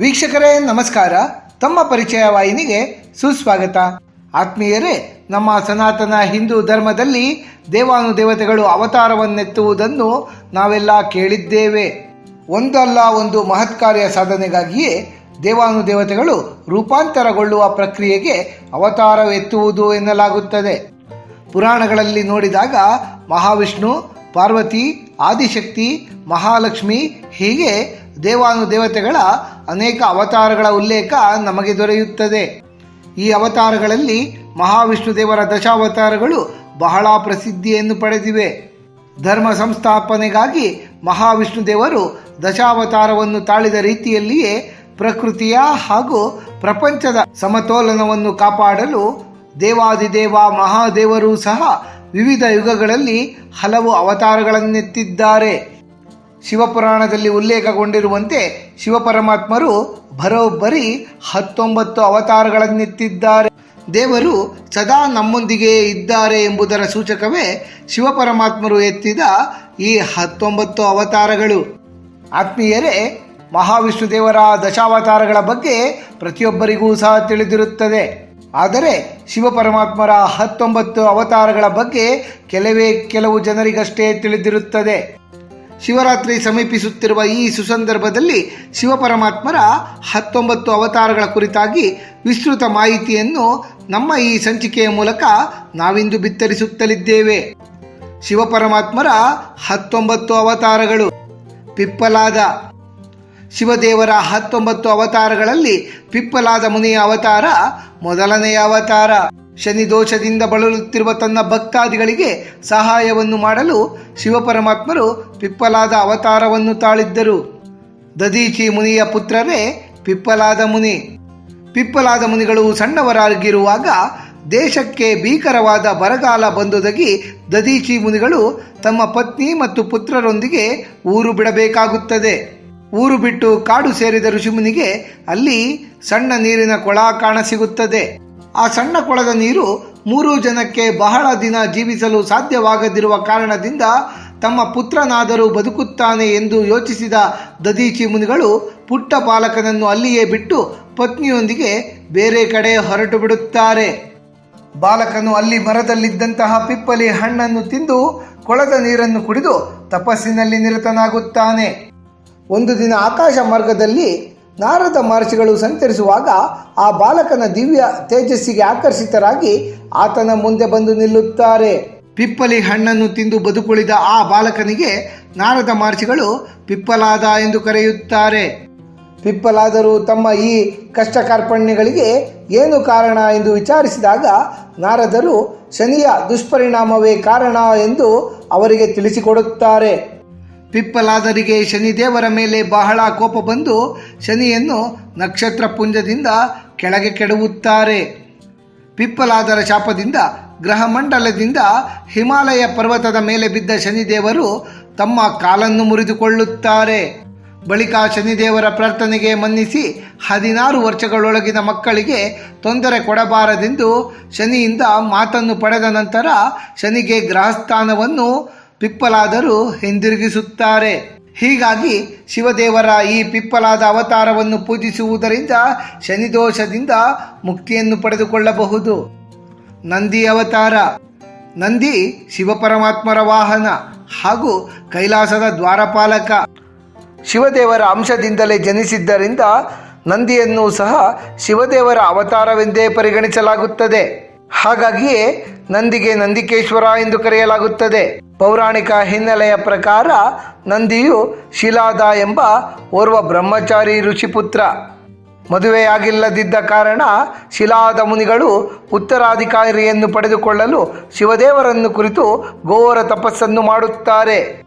ವೀಕ್ಷಕರೇ, ನಮಸ್ಕಾರ. ತಮ್ಮ ಪರಿಚಯ ವಾಹಿನಿಗೆ ಸುಸ್ವಾಗತ. ಆತ್ಮೀಯರೇ, ನಮ್ಮ ಸನಾತನ ಹಿಂದೂ ಧರ್ಮದಲ್ಲಿ ದೇವಾನುದೇವತೆಗಳು ಅವತಾರವನ್ನೆತ್ತುವುದನ್ನು ನಾವೆಲ್ಲ ಕೇಳಿದ್ದೇವೆ. ಒಂದಲ್ಲ ಒಂದು ಮಹತ್ಕಾರ್ಯ ಸಾಧನೆಗಾಗಿಯೇ ದೇವಾನುದೇವತೆಗಳು ರೂಪಾಂತರಗೊಳ್ಳುವ ಪ್ರಕ್ರಿಯೆಗೆ ಅವತಾರವೆತ್ತುವುದು ಎನ್ನಲಾಗುತ್ತದೆ. ಪುರಾಣಗಳಲ್ಲಿ ನೋಡಿದಾಗ ಮಹಾವಿಷ್ಣು, ಪಾರ್ವತಿ, ಆದಿಶಕ್ತಿ, ಮಹಾಲಕ್ಷ್ಮಿ ಹೀಗೆ ದೇವಾನುದೇವತೆಗಳ ಅನೇಕ ಅವತಾರಗಳ ಉಲ್ಲೇಖ ನಮಗೆ ದೊರೆಯುತ್ತದೆ. ಈ ಅವತಾರಗಳಲ್ಲಿ ಮಹಾವಿಷ್ಣು ದೇವರ ದಶಾವತಾರಗಳು ಬಹಳ ಪ್ರಸಿದ್ಧಿಯನ್ನು ಪಡೆದಿವೆ. ಧರ್ಮ ಸಂಸ್ಥಾಪನೆಗಾಗಿ ಮಹಾವಿಷ್ಣು ದೇವರು ದಶಾವತಾರವನ್ನು ತಾಳಿದ ರೀತಿಯಲ್ಲಿಯೇ ಪ್ರಕೃತಿಯ ಹಾಗೂ ಪ್ರಪಂಚದ ಸಮತೋಲನವನ್ನು ಕಾಪಾಡಲು ದೇವಾದಿದೇವ ಮಹಾದೇವರು ಸಹ ವಿವಿಧ ಯುಗಗಳಲ್ಲಿ ಹಲವು ಅವತಾರಗಳನ್ನೆತ್ತಿದ್ದಾರೆ. ಶಿವಪುರಾಣದಲ್ಲಿ ಉಲ್ಲೇಖಗೊಂಡಿರುವಂತೆ ಶಿವಪರಮಾತ್ಮರು ಬರೋಬ್ಬರಿ ಹತ್ತೊಂಬತ್ತು ಅವತಾರಗಳನ್ನೆತ್ತಿದ್ದಾರೆ ದೇವರು ಸದಾ ನಮ್ಮೊಂದಿಗೆ ಇದ್ದಾರೆ ಎಂಬುದರ ಸೂಚಕವೇ ಶಿವಪರಮಾತ್ಮರು ಎತ್ತಿದ ಈ ಹತ್ತೊಂಬತ್ತು ಅವತಾರಗಳು. ಆತ್ಮೀಯರೇ, ಮಹಾವಿಷ್ಣು ದೇವರ ದಶಾವತಾರಗಳ ಬಗ್ಗೆ ಪ್ರತಿಯೊಬ್ಬರಿಗೂ ಸಹ ತಿಳಿದಿರುತ್ತದೆ. ಆದರೆ ಶಿವಪರಮಾತ್ಮರ ಹತ್ತೊಂಬತ್ತು ಅವತಾರಗಳ ಬಗ್ಗೆ ಕೆಲವೇ ಕೆಲವು ಜನರಿಗಷ್ಟೇ ತಿಳಿದಿರುತ್ತದೆ. ಶಿವರಾತ್ರಿ ಸಮೀಪಿಸುತ್ತಿರುವ ಈ ಸುಸಂದರ್ಭದಲ್ಲಿ ಶಿವಪರಮಾತ್ಮರ ಹತ್ತೊಂಬತ್ತು ಅವತಾರಗಳ ಕುರಿತಾಗಿ ವಿಸ್ತೃತ ಮಾಹಿತಿಯನ್ನು ನಮ್ಮ ಈ ಸಂಚಿಕೆಯ ಮೂಲಕ ನಾವಿಂದು ಬಿತ್ತರಿಸುತ್ತಲಿದ್ದೇವೆ. ಶಿವಪರಮಾತ್ಮರ ಹತ್ತೊಂಬತ್ತು ಅವತಾರಗಳು. ಪಿಪ್ಪಲಾದ ಶಿವದೇವರ ಹತ್ತೊಂಬತ್ತು ಅವತಾರಗಳಲ್ಲಿ ಪಿಪ್ಪಲಾದ ಮುನಿಯ ಅವತಾರ ಮೊದಲನೆಯ ಅವತಾರ. ಶನಿ ದೋಷದಿಂದ ಬಳಲುತ್ತಿರುವ ತನ್ನ ಭಕ್ತಾದಿಗಳಿಗೆ ಸಹಾಯವನ್ನು ಮಾಡಲು ಶಿವಪರಮಾತ್ಮರು ಪಿಪ್ಪಲಾದ ಅವತಾರವನ್ನು ತಾಳಿದ್ದರು. ದದೀಚಿ ಮುನಿಯ ಪುತ್ರರೇ, ಪಿಪ್ಪಲಾದ ಮುನಿ. ಪಿಪ್ಪಲಾದ ಮುನಿಗಳು ಸಣ್ಣವರಾಗಿರುವಾಗ ದೇಶಕ್ಕೆ ಭೀಕರವಾದ ಬರಗಾಲ ಬಂದುದಗಿ ದದೀಚಿ ಮುನಿಗಳು ತಮ್ಮ ಪತ್ನಿ ಮತ್ತು ಪುತ್ರರೊಂದಿಗೆ ಊರು ಬಿಡಬೇಕಾಗುತ್ತದೆ. ಊರು ಬಿಟ್ಟು ಕಾಡು ಸೇರಿದ ಋಷಿಮುನಿಗೆ ಅಲ್ಲಿ ಸಣ್ಣ ನೀರಿನ ಕೊಳ ಕಾಣಸಿಗುತ್ತದೆ ಆ ಸಣ್ಣ ಕೊಳದ ನೀರು ಮೂರು ಜನಕ್ಕೆ ಬಹಳ ದಿನ ಜೀವಿಸಲು ಸಾಧ್ಯವಾಗದಿರುವ ಕಾರಣದಿಂದ ತಮ್ಮ ಪುತ್ರನಾದರೂ ಬದುಕುತ್ತಾನೆ ಎಂದು ಯೋಚಿಸಿದ ದದೀಚಿ ಮುನಿಗಳು ಪುಟ್ಟ ಬಾಲಕನನ್ನು ಅಲ್ಲಿಯೇ ಬಿಟ್ಟು ಪತ್ನಿಯೊಂದಿಗೆ ಬೇರೆ ಕಡೆ ಹೊರಟು ಬಿಡುತ್ತಾರೆ. ಬಾಲಕನು ಅಲ್ಲಿ ಮರದಲ್ಲಿದ್ದಂತಹ ಪಿಪ್ಪಲಿ ಹಣ್ಣನ್ನು ತಿಂದು ಕೊಳದ ನೀರನ್ನು ಕುಡಿದು ತಪಸ್ಸಿನಲ್ಲಿ ನಿರತನಾಗುತ್ತಾನೆ. ಒಂದು ದಿನ ಆಕಾಶ ಮಾರ್ಗದಲ್ಲಿ ನಾರದ ಮಹರ್ಷಿಗಳು ಸಂಚರಿಸುವಾಗ ಆ ಬಾಲಕನ ದಿವ್ಯ ತೇಜಸ್ಸಿಗೆ ಆಕರ್ಷಿತರಾಗಿ ಆತನ ಮುಂದೆ ಬಂದು ನಿಲ್ಲುತ್ತಾರೆ. ಪಿಪ್ಪಲಿ ಹಣ್ಣನ್ನು ತಿಂದು ಬದುಕುಳಿದ ಆ ಬಾಲಕನಿಗೆ ನಾರದ ಮಹರ್ಷಿಗಳು ಪಿಪ್ಪಲಾದ ಎಂದು ಕರೆಯುತ್ತಾರೆ. ಪಿಪ್ಪಲಾದರು ತಮ್ಮ ಈ ಕಷ್ಟ ಕಾರ್ಪಣ್ಯಗಳಿಗೆ ಏನು ಕಾರಣ ಎಂದು ವಿಚಾರಿಸಿದಾಗ ನಾರದರು, ಶನಿಯ ದುಷ್ಪರಿಣಾಮವೇ ಕಾರಣ ಎಂದು ಅವರಿಗೆ ತಿಳಿಸಿಕೊಡುತ್ತಾರೆ. ಪಿಪ್ಪಲಾದರಿಗೆ ಶನಿದೇವರ ಮೇಲೆ ಬಹಳ ಕೋಪ ಬಂದು ಶನಿಯನ್ನು ನಕ್ಷತ್ರ ಪುಂಜದಿಂದ ಕೆಳಗೆ ಕೆಡವುತ್ತಾರೆ. ಪಿಪ್ಪಲಾದರ ಶಾಪದಿಂದ ಗ್ರಹಮಂಡಲದಿಂದ ಹಿಮಾಲಯ ಪರ್ವತದ ಮೇಲೆ ಬಿದ್ದ ಶನಿದೇವರು ತಮ್ಮ ಕಾಲನ್ನು ಮುರಿದುಕೊಳ್ಳುತ್ತಾರೆ. ಬಳಿಕ ಶನಿದೇವರ ಪ್ರಾರ್ಥನೆಗೆ ಮನ್ನಿಸಿ ಹದಿನಾರು ವರ್ಷಗಳೊಳಗಿನ ಮಕ್ಕಳಿಗೆ ತೊಂದರೆ ಕೊಡಬಾರದೆಂದು ಶನಿಯಿಂದ ಮಾತನ್ನು ಪಡೆದ ನಂತರ ಶನಿಗೆ ಗ್ರಹಸ್ಥಾನವನ್ನು ಪಿಪ್ಪಲಾದರು ಹಿಂದಿರುಗಿಸುತ್ತಾರೆ. ಹೀಗಾಗಿ ಶಿವದೇವರ ಈ ಪಿಪ್ಪಲಾದ ಅವತಾರವನ್ನು ಪೂಜಿಸುವುದರಿಂದ ಶನಿದೋಷದಿಂದ ಮುಕ್ತಿಯನ್ನು ಪಡೆದುಕೊಳ್ಳಬಹುದು. ನಂದಿ ಅವತಾರ. ನಂದಿ ಶಿವಪರಮಾತ್ಮರ ವಾಹನ ಹಾಗೂ ಕೈಲಾಸದ ದ್ವಾರಪಾಲಕ. ಶಿವದೇವರ ಅಂಶದಿಂದಲೇ ಜನಿಸಿದ್ದರಿಂದ ನಂದಿಯನ್ನು ಸಹ ಶಿವದೇವರ ಅವತಾರವೆಂದೇ ಪರಿಗಣಿಸಲಾಗುತ್ತದೆ. ಹಾಗಾಗಿಯೇ ನಂದಿಗೆ ನಂದಿಕೇಶ್ವರ ಎಂದು ಕರೆಯಲಾಗುತ್ತದೆ. ಪೌರಾಣಿಕ ಹಿನ್ನೆಲೆಯ ಪ್ರಕಾರ ನಂದಿಯು ಶಿಲಾದ ಎಂಬ ಓರ್ವ ಬ್ರಹ್ಮಚಾರಿ ಋಷಿಪುತ್ರ. ಮದುವೆಯಾಗಿಲ್ಲದಿದ್ದ ಕಾರಣ ಶಿಲಾದ ಮುನಿಗಳು ಉತ್ತರಾಧಿಕಾರಿಯನ್ನು ಪಡೆದುಕೊಳ್ಳಲು ಶಿವದೇವರನ್ನು ಕುರಿತು ಘೋರ ತಪಸ್ಸನ್ನು ಮಾಡುತ್ತಾರೆ.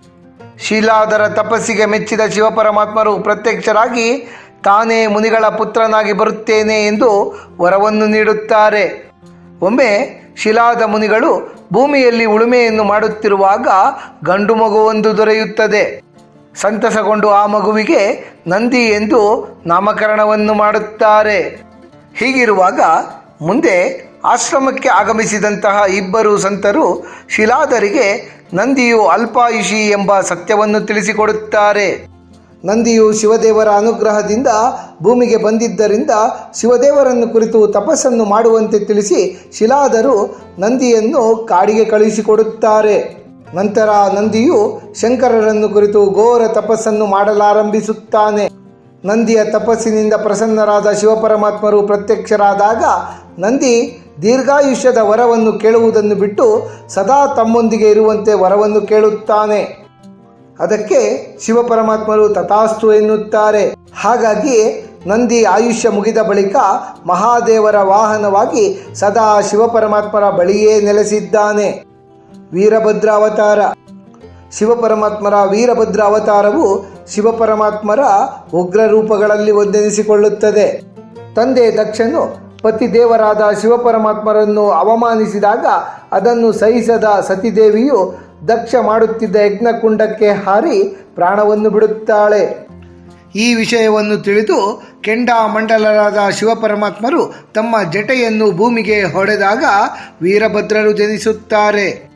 ಶೀಲಾದರ ತಪಸ್ಸಿಗೆ ಮೆಚ್ಚಿದ ಶಿವಪರಮಾತ್ಮರು ಪ್ರತ್ಯಕ್ಷರಾಗಿ, ತಾನೇ ಮುನಿಗಳ ಪುತ್ರನಾಗಿ ಬರುತ್ತೇನೆ ಎಂದು ವರವನ್ನು ನೀಡುತ್ತಾರೆ. ಒಮ್ಮೆ ಶಿಲಾದ ಮುನಿಗಳು ಭೂಮಿಯಲ್ಲಿ ಉಳುಮೆಯನ್ನು ಮಾಡುತ್ತಿರುವಾಗ ಗಂಡು ಮಗುವೊಂದು ದೊರೆಯುತ್ತದೆ. ಸಂತಸಗೊಂಡು ಆ ಮಗುವಿಗೆ ನಂದಿ ಎಂದು ನಾಮಕರಣವನ್ನು ಮಾಡುತ್ತಾರೆ. ಹೀಗಿರುವಾಗ ಮುಂದೆ ಆಶ್ರಮಕ್ಕೆ ಆಗಮಿಸಿದಂತಹ ಇಬ್ಬರು ಸಂತರು ಶಿಲಾದರಿಗೆ ನಂದಿಯು ಅಲ್ಪಾಯುಷಿ ಎಂಬ ಸತ್ಯವನ್ನು ತಿಳಿಸಿಕೊಡುತ್ತಾರೆ. ನಂದಿಯು ಶಿವದೇವರ ಅನುಗ್ರಹದಿಂದ ಭೂಮಿಗೆ ಬಂದಿದ್ದರಿಂದ ಶಿವದೇವರನ್ನು ಕುರಿತು ತಪಸ್ಸನ್ನು ಮಾಡುವಂತೆ ತಿಳಿಸಿ ಶಿಲಾದರು ನಂದಿಯನ್ನು ಕಾಡಿಗೆ ಕಳುಹಿಸಿಕೊಡುತ್ತಾರೆ. ನಂತರ ನಂದಿಯು ಶಂಕರರನ್ನು ಕುರಿತು ಘೋರ ತಪಸ್ಸನ್ನು ಮಾಡಲಾರಂಭಿಸುತ್ತಾನೆ. ನಂದಿಯ ತಪಸ್ಸಿನಿಂದ ಪ್ರಸನ್ನರಾದ ಶಿವಪರಮಾತ್ಮರು ಪ್ರತ್ಯಕ್ಷರಾದಾಗ ನಂದಿ ದೀರ್ಘಾಯುಷ್ಯದ ವರವನ್ನು ಕೇಳುವುದನ್ನು ಬಿಟ್ಟು ಸದಾ ತಮ್ಮೊಂದಿಗೆ ಇರುವಂತೆ ವರವನ್ನು ಕೇಳುತ್ತಾನೆ. ಅದಕ್ಕೆ ಶಿವಪರಮಾತ್ಮರು ತಥಾಸ್ತು ಎನ್ನುತ್ತಾರೆ. ಹಾಗಾಗಿ ನಂದಿ ಆಯುಷ್ಯ ಮುಗಿದ ಬಳಿಕ ಮಹಾದೇವರ ವಾಹನವಾಗಿ ಸದಾ ಶಿವಪರಮಾತ್ಮರ ಬಳಿಯೇ ನೆಲೆಸಿದ್ದಾನೆ. ವೀರಭದ್ರ ಅವತಾರ. ಶಿವಪರಮಾತ್ಮರ ವೀರಭದ್ರ ಅವತಾರವು ಶಿವಪರಮಾತ್ಮರ ಉಗ್ರ ರೂಪಗಳಲ್ಲಿ ಒಂದೆನಿಸಿಕೊಳ್ಳುತ್ತದೆ. ತಂದೆ ದಕ್ಷನು ಪತಿದೇವರಾದ ಶಿವಪರಮಾತ್ಮರನ್ನು ಅವಮಾನಿಸಿದಾಗ ಅದನ್ನು ಸಹಿಸದ ಸತಿದೇವಿಯು ದಕ್ಷ ಮಾಡುತ್ತಿದ್ದ ಯಜ್ಞಕುಂಡಕ್ಕೆ ಹಾರಿ ಪ್ರಾಣವನ್ನು ಬಿಡುತ್ತಾಳೆ. ಈ ವಿಷಯವನ್ನು ತಿಳಿದು ಕೆಂಡಾ ಮಂಡಲರಾದ ಶಿವಪರಮಾತ್ಮರು ತಮ್ಮ ಜಟೆಯನ್ನು ಭೂಮಿಗೆ ಹೊಡೆದಾಗ ವೀರಭದ್ರರು ಜನಿಸುತ್ತಾರೆ.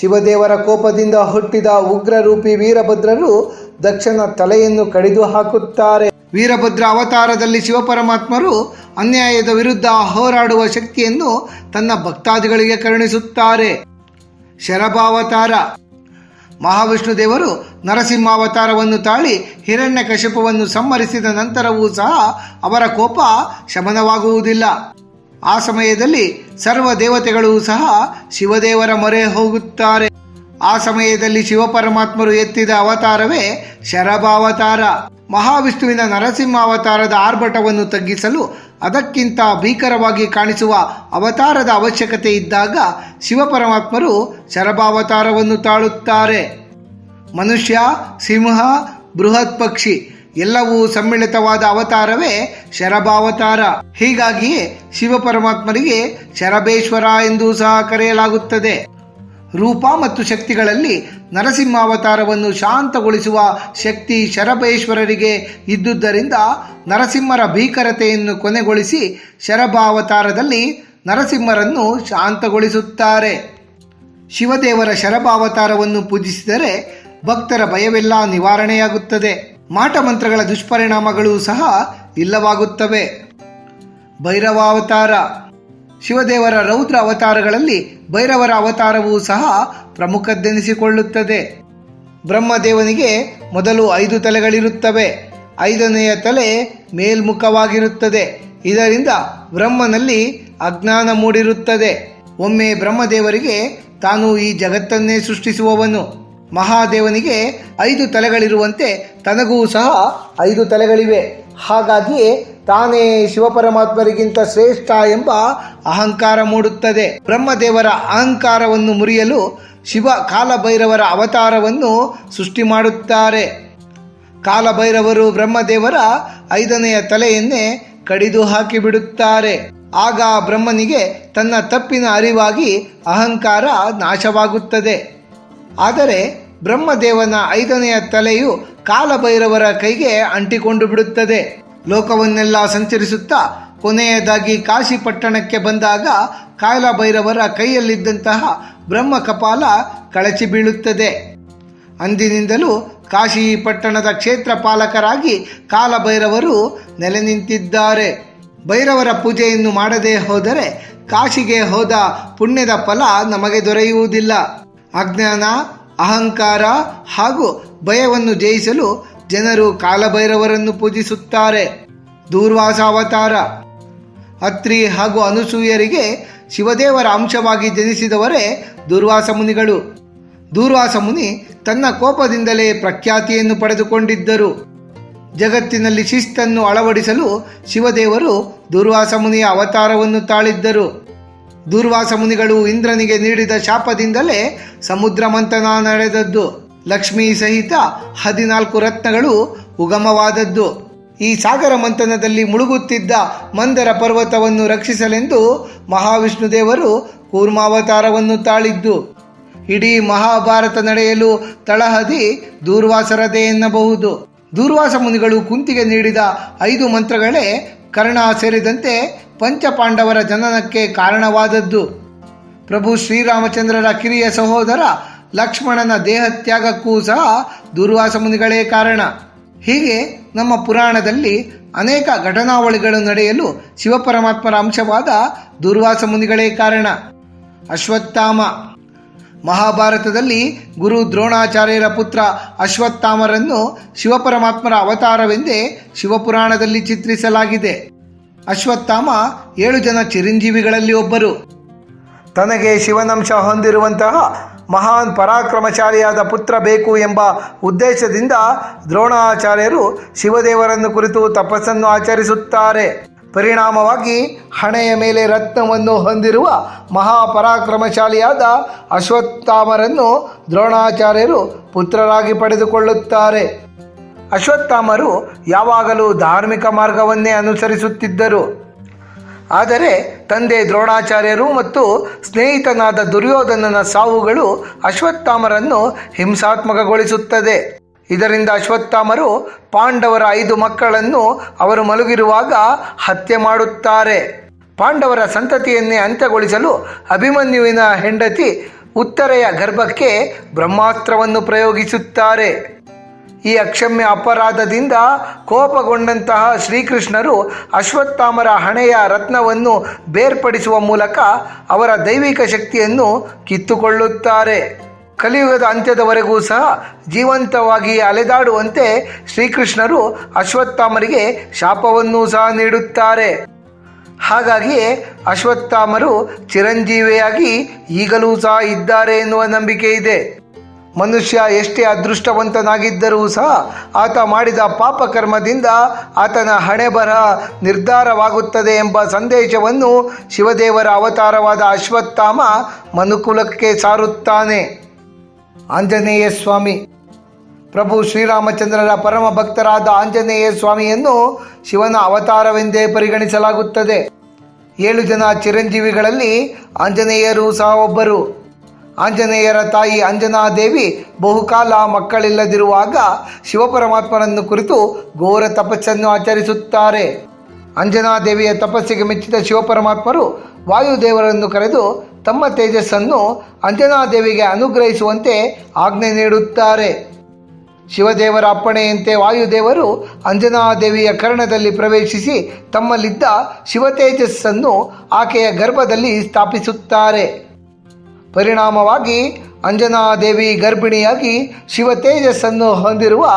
ಶಿವದೇವರ ಕೋಪದಿಂದ ಹುಟ್ಟಿದ ಉಗ್ರರೂಪಿ ವೀರಭದ್ರರು ದಕ್ಷನ ತಲೆಯನ್ನು ಕಡಿದು ಹಾಕುತ್ತಾರೆ. ವೀರಭದ್ರ ಅವತಾರದಲ್ಲಿ ಶಿವಪರಮಾತ್ಮರು ಅನ್ಯಾಯದ ವಿರುದ್ಧ ಹೋರಾಡುವ ಶಕ್ತಿಯನ್ನು ತನ್ನ ಭಕ್ತಾದಿಗಳಿಗೆ ಕರುಣಿಸುತ್ತಾರೆ. ಶರಭಾವತಾರ. ಮಹಾವಿಷ್ಣು ದೇವರು ನರಸಿಂಹಾವತಾರವನ್ನು ತಾಳಿ ಹಿರಣ್ಯಕಶಿಪವನ್ನು ಸಂಹರಿಸಿದ ನಂತರವೂ ಸಹ ಅವರ ಕೋಪ ಶಮನವಾಗುವುದಿಲ್ಲ. ಆ ಸಮಯದಲ್ಲಿ ಸರ್ವ ದೇವತೆಗಳು ಸಹ ಶಿವದೇವರ ಮೊರೆ ಹೋಗುತ್ತಾರೆ. ಆ ಸಮಯದಲ್ಲಿ ಶಿವಪರಮಾತ್ಮರು ಎತ್ತಿದ ಅವತಾರವೇ ಶರಭಾವತಾರ. ಮಹಾವಿಷ್ಣುವಿನ ನರಸಿಂಹಾವತಾರದ ಆರ್ಭಟವನ್ನು ತಗ್ಗಿಸಲು ಅದಕ್ಕಿಂತ ಭೀಕರವಾಗಿ ಕಾಣಿಸುವ ಅವತಾರದ ಅವಶ್ಯಕತೆ ಇದ್ದಾಗ ಶಿವಪರಮಾತ್ಮರು ಶರಭಾವತಾರವನ್ನು ತಾಳುತ್ತಾರೆ. ಮನುಷ್ಯ, ಸಿಂಹ, ಬೃಹತ್ ಪಕ್ಷಿ ಎಲ್ಲವೂ ಸಮ್ಮಿಳಿತವಾದ ಅವತಾರವೇ ಶರಭಾವತಾರ. ಹೀಗಾಗಿಯೇ ಶಿವಪರಮಾತ್ಮರಿಗೆ ಶರಬೇಶ್ವರ ಎಂದು ಸಹ ಕರೆಯಲಾಗುತ್ತದೆ. ರೂಪ ಮತ್ತು ಶಕ್ತಿಗಳಲ್ಲಿ ನರಸಿಂಹಾವತಾರವನ್ನು ಶಾಂತಗೊಳಿಸುವ ಶಕ್ತಿ ಶರಭೇಶ್ವರರಿಗೆ ಇದ್ದುದರಿಂದ ನರಸಿಂಹರ ಭೀಕರತೆಯನ್ನು ಕೊನೆಗೊಳಿಸಿ ಶರಭಾವತಾರದಲ್ಲಿ ನರಸಿಂಹರನ್ನು ಶಾಂತಗೊಳಿಸುತ್ತಾರೆ. ಶಿವದೇವರ ಶರಭಾವತಾರವನ್ನು ಪೂಜಿಸಿದರೆ ಭಕ್ತರ ಭಯವೆಲ್ಲ ನಿವಾರಣೆಯಾಗುತ್ತದೆ. ಮಾಟಮಂತ್ರಗಳ ದುಷ್ಪರಿಣಾಮಗಳು ಸಹ ಇಲ್ಲವಾಗುತ್ತವೆ. ಭೈರವಾವತಾರ ಶಿವದೇವರ ರೌದ್ರ ಅವತಾರಗಳಲ್ಲಿ ಭೈರವರ ಅವತಾರವೂ ಸಹ ಪ್ರಮುಖದ್ದೆನಿಸಿಕೊಳ್ಳುತ್ತದೆ. ಬ್ರಹ್ಮದೇವನಿಗೆ ಮೊದಲು ಐದು ತಲೆಗಳಿರುತ್ತವೆ. ಐದನೆಯ ತಲೆ ಮೇಲ್ಮುಖವಾಗಿರುತ್ತದೆ. ಇದರಿಂದ ಬ್ರಹ್ಮನಲ್ಲಿ ಅಜ್ಞಾನ ಮೂಡಿರುತ್ತದೆ. ಒಮ್ಮೆ ಬ್ರಹ್ಮದೇವರಿಗೆ ತಾನು ಈ ಜಗತ್ತನ್ನೇ ಸೃಷ್ಟಿಸುವವನು. ಮಹಾದೇವನಿಗೆ ಐದು ತಲೆಗಳಿರುವಂತೆ ತನಗೂ ಸಹ ಐದು ತಲೆಗಳಿವೆ. ಹಾಗಾಗಿ ತಾನೇ ಶಿವಪರಮಾತ್ಮರಿಗಿಂತ ಶ್ರೇಷ್ಠ ಎಂಬ ಅಹಂಕಾರ ಮೂಡುತ್ತದೆ. ಬ್ರಹ್ಮದೇವರ ಅಹಂಕಾರವನ್ನು ಮುರಿಯಲು ಶಿವ ಕಾಲಭೈರವರ ಅವತಾರವನ್ನು ಸೃಷ್ಟಿ ಮಾಡುತ್ತಾರೆ. ಕಾಲಭೈರವರು ಬ್ರಹ್ಮದೇವರ ಐದನೆಯ ತಲೆಯನ್ನೇ ಕಡಿದು ಹಾಕಿಬಿಡುತ್ತಾರೆ. ಆಗ ಬ್ರಹ್ಮನಿಗೆ ತನ್ನ ತಪ್ಪಿನ ಅರಿವಾಗಿ ಅಹಂಕಾರ ನಾಶವಾಗುತ್ತದೆ. ಆದರೆ ಬ್ರಹ್ಮದೇವನ ಐದನೆಯ ತಲೆಯು ಕಾಲಭೈರವರ ಕೈಗೆ ಅಂಟಿಕೊಂಡು ಬಿಡುತ್ತದೆ. ಲೋಕವನ್ನೆಲ್ಲ ಸಂಚರಿಸುತ್ತಾ ಕೊನೆಯದಾಗಿ ಕಾಶಿ ಪಟ್ಟಣಕ್ಕೆ ಬಂದಾಗ ಕಾಲಭೈರವರ ಕೈಯಲ್ಲಿದ್ದಂತಹ ಬ್ರಹ್ಮ ಕಪಾಲ ಕಳಚಿ ಬೀಳುತ್ತದೆ. ಅಂದಿನಿಂದಲೂ ಕಾಶಿ ಪಟ್ಟಣದ ಕ್ಷೇತ್ರ ಪಾಲಕರಾಗಿ ಕಾಲಭೈರವರು ನೆಲೆ ನಿಂತಿದ್ದಾರೆ ಭೈರವರ ಪೂಜೆಯನ್ನು ಮಾಡದೇ ಹೋದರೆ ಕಾಶಿಗೆ ಹೋದ ಪುಣ್ಯದ ಫಲ ನಮಗೆ ದೊರೆಯುವುದಿಲ್ಲ. ಅಜ್ಞಾನ, ಅಹಂಕಾರ ಹಾಗೂ ಭಯವನ್ನು ಜಯಿಸಲು ಜನರು ಕಾಲಭೈರವರನ್ನು ಪೂಜಿಸುತ್ತಾರೆ. ದೂರ್ವಾಸ ಅವತಾರ. ಅತ್ರಿ ಹಾಗೂ ಅನುಸೂಯರಿಗೆ ಶಿವದೇವರ ಅಂಶವಾಗಿ ಜನಿಸಿದವರೇ ದುರ್ವಾಸ ಮುನಿಗಳು. ದೂರ್ವಾಸ ಮುನಿ ತನ್ನ ಕೋಪದಿಂದಲೇ ಪ್ರಖ್ಯಾತಿಯನ್ನು ಪಡೆದುಕೊಂಡಿದ್ದರು. ಜಗತ್ತಿನಲ್ಲಿ ಶಿಸ್ತನ್ನು ಅಳವಡಿಸಲು ಶಿವದೇವರು ದುರ್ವಾಸ ಮುನಿಯ ಅವತಾರವನ್ನು ತಾಳಿದ್ದರು. ದುರ್ವಾಸ ಮುನಿಗಳು ಇಂದ್ರನಿಗೆ ನೀಡಿದ ಶಾಪದಿಂದಲೇ ಸಮುದ್ರ ಮಂಥನ ನಡೆದದ್ದು. ಲಕ್ಷ್ಮೀ ಸಹಿತ ಹದಿನಾಲ್ಕು ರತ್ನಗಳು ಉಗಮವಾದದ್ದು. ಈ ಸಾಗರ ಮಂಥನದಲ್ಲಿ ಮುಳುಗುತ್ತಿದ್ದ ಮಂದರ ಪರ್ವತವನ್ನು ರಕ್ಷಿಸಲೆಂದು ಮಹಾವಿಷ್ಣು ದೇವರು ಕೂರ್ಮಾವತಾರವನ್ನು ತಾಳಿದ್ದು. ಇಡೀ ಮಹಾಭಾರತ ನಡೆಯಲು ತಳಹದಿ ದೂರ್ವಾಸರದೆ ಎನ್ನಬಹುದು. ದೂರ್ವಾಸ ಮುನಿಗಳು ಕುಂತಿಗೆ ನೀಡಿದ ಐದು ಮಂತ್ರಗಳೇ ಕರ್ಣ ಸೇರಿದಂತೆ ಪಂಚಪಾಂಡವರ ಜನನಕ್ಕೆ ಕಾರಣವಾದದ್ದು. ಪ್ರಭು ಶ್ರೀರಾಮಚಂದ್ರರ ಕಿರಿಯ ಸಹೋದರ ಲಕ್ಷ್ಮಣನ ದೇಹತ್ಯಾಗಕ್ಕೂ ಸಹ ದುರ್ವಾಸ ಮುನಿಗಳೇ ಕಾರಣ. ಹೀಗೆ ನಮ್ಮ ಪುರಾಣದಲ್ಲಿ ಅನೇಕ ಘಟನಾವಳಿಗಳು ನಡೆಯಲು ಶಿವಪರಮಾತ್ಮರ ಅಂಶವಾದ ದುರ್ವಾಸ ಮುನಿಗಳೇ ಕಾರಣ. ಅಶ್ವತ್ಥಾಮ. ಮಹಾಭಾರತದಲ್ಲಿ ಗುರು ದ್ರೋಣಾಚಾರ್ಯರ ಪುತ್ರ ಅಶ್ವತ್ಥಾಮರನ್ನು ಶಿವಪರಮಾತ್ಮರ ಅವತಾರವೆಂದೇ ಶಿವಪುರಾಣದಲ್ಲಿ ಚಿತ್ರಿಸಲಾಗಿದೆ. ಅಶ್ವತ್ಥಾಮ ಏಳು ಜನ ಚಿರಂಜೀವಿಗಳಲ್ಲಿ ಒಬ್ಬರು. ತನಗೆ ಶಿವನಂಶ ಹೊಂದಿರುವಂತಹ ಮಹಾನ್ ಪರಾಕ್ರಮಶಾಲಿಯಾದ ಪುತ್ರ ಬೇಕು ಎಂಬ ಉದ್ದೇಶದಿಂದ ದ್ರೋಣಾಚಾರ್ಯರು ಶಿವದೇವರನ್ನು ಕುರಿತು ತಪಸ್ಸನ್ನು ಆಚರಿಸುತ್ತಾರೆ. ಪರಿಣಾಮವಾಗಿ ಹಣೆಯ ಮೇಲೆ ರತ್ನವನ್ನು ಹೊಂದಿರುವ ಮಹಾಪರಾಕ್ರಮಶಾಲಿಯಾದ ಅಶ್ವತ್ಥಾಮರನ್ನು ದ್ರೋಣಾಚಾರ್ಯರು ಪುತ್ರರಾಗಿ ಪಡೆದುಕೊಳ್ಳುತ್ತಾರೆ. ಅಶ್ವತ್ಥಾಮರು ಯಾವಾಗಲೂ ಧಾರ್ಮಿಕ ಮಾರ್ಗವನ್ನೇ ಅನುಸರಿಸುತ್ತಿದ್ದರು. ಆದರೆ ತಂದೆ ದ್ರೋಣಾಚಾರ್ಯರು ಮತ್ತು ಸ್ನೇಹಿತನಾದ ದುರ್ಯೋಧನನ ಸಾವುಗಳು ಅಶ್ವತ್ಥಾಮರನ್ನು ಹಿಂಸಾತ್ಮಕಗೊಳಿಸುತ್ತದೆ. ಇದರಿಂದ ಅಶ್ವತ್ಥಾಮರು ಪಾಂಡವರ ಐದು ಮಕ್ಕಳನ್ನು ಅವರು ಮಲಗಿರುವಾಗ ಹತ್ಯೆ ಮಾಡುತ್ತಾರೆ. ಪಾಂಡವರ ಸಂತತಿಯನ್ನೇ ಅಂತ್ಯಗೊಳಿಸಲು ಅಭಿಮನ್ಯುವಿನ ಹೆಂಡತಿ ಉತ್ತರೆಯ ಗರ್ಭಕ್ಕೆ ಬ್ರಹ್ಮಾಸ್ತ್ರವನ್ನು ಪ್ರಯೋಗಿಸುತ್ತಾರೆ. ಈ ಅಕ್ಷಮ್ಯ ಅಪರಾಧದಿಂದ ಕೋಪಗೊಂಡಂತಹ ಶ್ರೀಕೃಷ್ಣರು ಅಶ್ವತ್ಥಾಮರ ಹಣೆಯ ರತ್ನವನ್ನು ಬೇರ್ಪಡಿಸುವ ಮೂಲಕ ಅವರ ದೈವಿಕ ಶಕ್ತಿಯನ್ನು ಕಿತ್ತುಕೊಳ್ಳುತ್ತಾರೆ. ಕಲಿಯುಗದ ಅಂತ್ಯದವರೆಗೂ ಸಹ ಜೀವಂತವಾಗಿ ಅಲೆದಾಡುವಂತೆ ಶ್ರೀಕೃಷ್ಣರು ಅಶ್ವತ್ಥಾಮರಿಗೆ ಶಾಪವನ್ನು ಸಹ ನೀಡುತ್ತಾರೆ. ಹಾಗಾಗಿಯೇ ಅಶ್ವತ್ಥಾಮರು ಚಿರಂಜೀವಿಯಾಗಿ ಈಗಲೂ ಸಹ ಇದ್ದಾರೆ ಎನ್ನುವ ನಂಬಿಕೆ ಇದೆ. ಮನುಷ್ಯ ಎಷ್ಟೇ ಅದೃಷ್ಟವಂತನಾಗಿದ್ದರೂ ಸಹ ಆತ ಮಾಡಿದ ಪಾಪಕರ್ಮದಿಂದ ಆತನ ಹಣೆ ಬರಹ ನಿರ್ಧಾರವಾಗುತ್ತದೆ ಎಂಬ ಸಂದೇಶವನ್ನು ಶಿವದೇವರ ಅವತಾರವಾದ ಅಶ್ವತ್ಥಾಮ ಮನುಕುಲಕ್ಕೆ ಸಾರುತ್ತಾನೆ. ಆಂಜನೇಯ ಸ್ವಾಮಿ. ಪ್ರಭು ಶ್ರೀರಾಮಚಂದ್ರರ ಪರಮ ಭಕ್ತರಾದ ಆಂಜನೇಯ ಸ್ವಾಮಿಯನ್ನು ಶಿವನ ಅವತಾರವೆಂದೇ ಪರಿಗಣಿಸಲಾಗುತ್ತದೆ. ಏಳು ಜನ ಚಿರಂಜೀವಿಗಳಲ್ಲಿ ಆಂಜನೇಯರು ಸಹ ಒಬ್ಬರು. ಆಂಜನೇಯರ ತಾಯಿ ಅಂಜನಾದೇವಿ ಬಹುಕಾಲ ಮಕ್ಕಳಿಲ್ಲದಿರುವಾಗ ಶಿವಪರಮಾತ್ಮನನ್ನು ಕುರಿತು ಘೋರ ತಪಸ್ಸನ್ನು ಆಚರಿಸುತ್ತಾರೆ. ಅಂಜನಾದೇವಿಯ ತಪಸ್ಸಿಗೆ ಮೆಚ್ಚಿದ ಶಿವಪರಮಾತ್ಮರು ವಾಯುದೇವರನ್ನು ಕರೆದು ತಮ್ಮ ತೇಜಸ್ಸನ್ನು ಅಂಜನಾದೇವಿಗೆ ಅನುಗ್ರಹಿಸುವಂತೆ ಆಜ್ಞೆ ನೀಡುತ್ತಾರೆ. ಶಿವದೇವರ ಅಪ್ಪಣೆಯಂತೆ ವಾಯುದೇವರು ಅಂಜನಾದೇವಿಯ ಕರ್ಣದಲ್ಲಿ ಪ್ರವೇಶಿಸಿ ತಮ್ಮಲ್ಲಿದ್ದ ಶಿವತೇಜಸ್ಸನ್ನು ಆಕೆಯ ಗರ್ಭದಲ್ಲಿ ಸ್ಥಾಪಿಸುತ್ತಾರೆ. ಪರಿಣಾಮವಾಗಿ ಅಂಜನಾದೇವಿ ಗರ್ಭಿಣಿಯಾಗಿ ಶಿವ ತೇಜಸ್ಸನ್ನು ಹೊಂದಿರುವ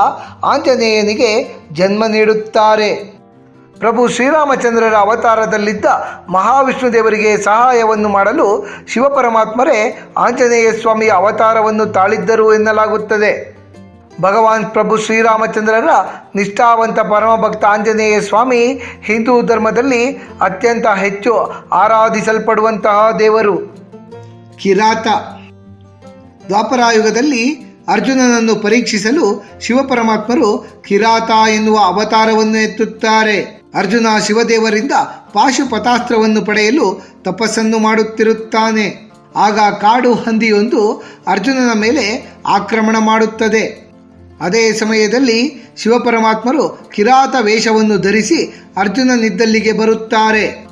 ಆಂಜನೇಯನಿಗೆ ಜನ್ಮ ನೀಡುತ್ತಾರೆ. ಪ್ರಭು ಶ್ರೀರಾಮಚಂದ್ರರ ಅವತಾರದಲ್ಲಿದ್ದ ಮಹಾವಿಷ್ಣು ದೇವರಿಗೆ ಸಹಾಯವನ್ನು ಮಾಡಲು ಶಿವಪರಮಾತ್ಮರೇ ಆಂಜನೇಯ ಸ್ವಾಮಿಯ ಅವತಾರವನ್ನು ತಾಳಿದ್ದರು ಎನ್ನಲಾಗುತ್ತದೆ. ಭಗವಾನ್ ಪ್ರಭು ಶ್ರೀರಾಮಚಂದ್ರರ ನಿಷ್ಠಾವಂತ ಪರಮಭಕ್ತ ಆಂಜನೇಯ ಸ್ವಾಮಿ ಹಿಂದೂ ಧರ್ಮದಲ್ಲಿ ಅತ್ಯಂತ ಹೆಚ್ಚು ಆರಾಧಿಸಲ್ಪಡುವಂತಹ ದೇವರು. ಕಿರಾತ. ದ್ವಾಪರಾಯುಗದಲ್ಲಿ ಅರ್ಜುನನನ್ನು ಪರೀಕ್ಷಿಸಲು ಶಿವಪರಮಾತ್ಮರು ಕಿರಾತ ಎನ್ನುವ ಅವತಾರವನ್ನು ಎತ್ತುತ್ತಾರೆ. ಅರ್ಜುನ ಶಿವದೇವರಿಂದ ಪಾಶುಪತಾಸ್ತ್ರವನ್ನು ಪಡೆಯಲು ತಪಸ್ಸನ್ನು ಮಾಡುತ್ತಿರುತ್ತಾನೆ. ಆಗ ಕಾಡು ಹಂದಿಯೊಂದು ಅರ್ಜುನನ ಮೇಲೆ ಆಕ್ರಮಣ ಮಾಡುತ್ತದೆ. ಅದೇ ಸಮಯದಲ್ಲಿ ಶಿವಪರಮಾತ್ಮರು ಕಿರಾತ ವೇಷವನ್ನು ಧರಿಸಿ ಅರ್ಜುನನಿದ್ದಲ್ಲಿಗೆ ಬರುತ್ತಾರೆ.